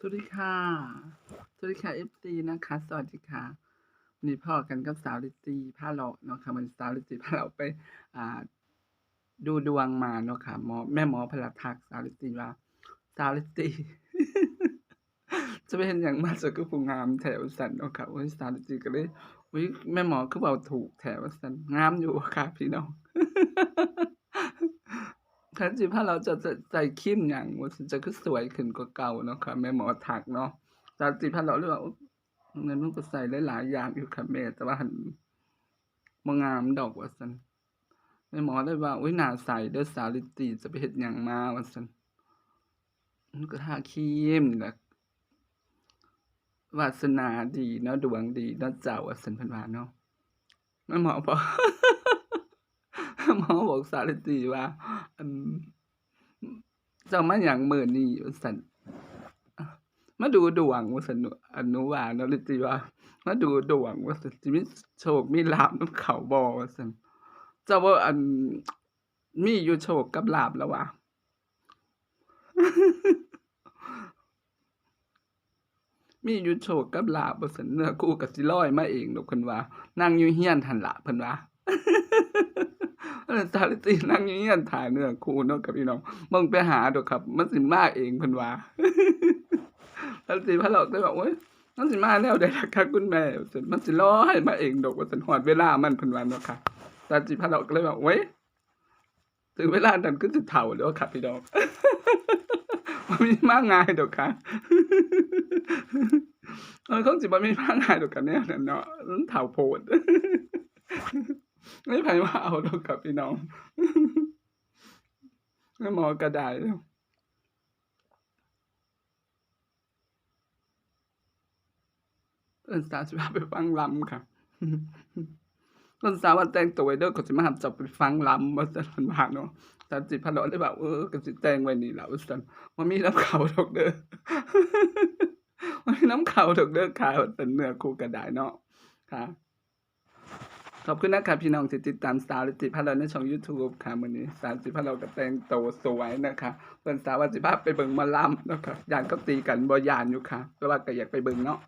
สวัสดีค่ะ สวัสดีค่ะ FC นะคะ สวัสดีค่ะวันนี้พ่อกันกับสาวลิตรีพาเราะเนาะค่ะมันสาวลิตรีพาเราไป อ่า ดูดวงมาเนาะค่ะหมอแม่หมอพลัดทักสาวลิตีว่า สาวลิตีจะไปเห็นอย่างมาจากก็ผู้งามแถวสันเนาะค่ะโอ้ยสาวลิตีก็เลยอุ้ยแม่หมอคือเบาถูกแถวสันงามอยู่ค่ะพี่น้อง แทนที่ถ้าเราจะจะใจคิมอย่างว่าจะคือสวยขึ้นกว่าเก่าเนาะค่ะแม่หมอถักเนาะแต่จิพันเราเรียกว่าเงินมันก็ใส่หลายๆอย่างอยู่ค่ะแม่แต่ว่าหันงามดอกว่าซั่นแม่หมอเลยว่าอุ้ยหน้าใสเด้อสาวลิตีจะไปเฮ็ดหยังมาว่าซั่นมันก็ทาครีมนี่แหละวาสนาดีเนาะดวงดีเนาะเจ้าว่าซั่นพิ่นว่าเนาะแม่หมอบอก หมอบอกสาวลิตรีว่าเจ้ามาหยังเมื้อนี้ว่าซั่นมาดูดวงว่าซั่นอนหนูว่านาะลิตรีว่ามาดูดวงว่าซั่นสิมีโชคมีลาภนำเขาบ่ว่าซั่นเจ้าว่าอันมีอยู่โชคกับลาภแล้วว่ะมีอยู่โชคกับลาภว่าซั่นเนื้อคู่ก็สิลอยมาเองดอกเพิ่นว่านั่งอยู่เฮียนหันละเพิ่นว่า เออสาลิตีนั่งอยู่เฮียนถ่ายเนื้อคู่เนาะกับพี่น้องมึงไปหาดอกครับ มันสิมาเองเพิ่นว่าสาลิตีพะเราะได้บอกโอ๊ยมันสิมาแล้วได้ละค่ะคุณแม่มันสิรอให้มาเองดอกว่าซั่นฮอดเวลามันเพิ่นว่าเนาะค่ะสาวลิตรีพะเราะก็เลยว่าโอ๊ยถึงเวลานั้นคือสิเฒ่าแล้วครับพี่น้องมันมีมากง่ายดอกค่ะเออคงสิบ่มีมากง่ายดอกกันแนวนั้นเนาะเฒ่าโพด ไม่ไผว่าเอาดอกครับพี่น้องแม่หมอก็ได้เอิ้นสาวสิพาไปฟังลำค่ะเอิ้นสาวว่าแต่งตัวไว้เด้อก็สิมารับจ้าไปฟังลำว่าซั่นเพิ่นว่าเนาะสาวสิพะเลาะเลยว่าเออก็สิแต่งไว้นี่ล่ะว่าซั่นมีน้ำเขาดอกเด้อบ่มีน้ำเขาดอกเด้อค่ะว่าซั่นเนื้อคู่ก็ได้เนาะค่ะ ขอบคุณนะครับพี่น้องที่ติดตามสาวจิติพเราในช่อง YouTube ค่ะมื้อนี้สาวจิพาเราก็แต่งตัวสวยนะคะเพิ่นสาวว่าสิพาไปเบิ่งมาลำนะค่ะยานก็ตีกันบอยานอยู่ค่ะแต่ว่าก็อยากไปเบิ่งเนาะ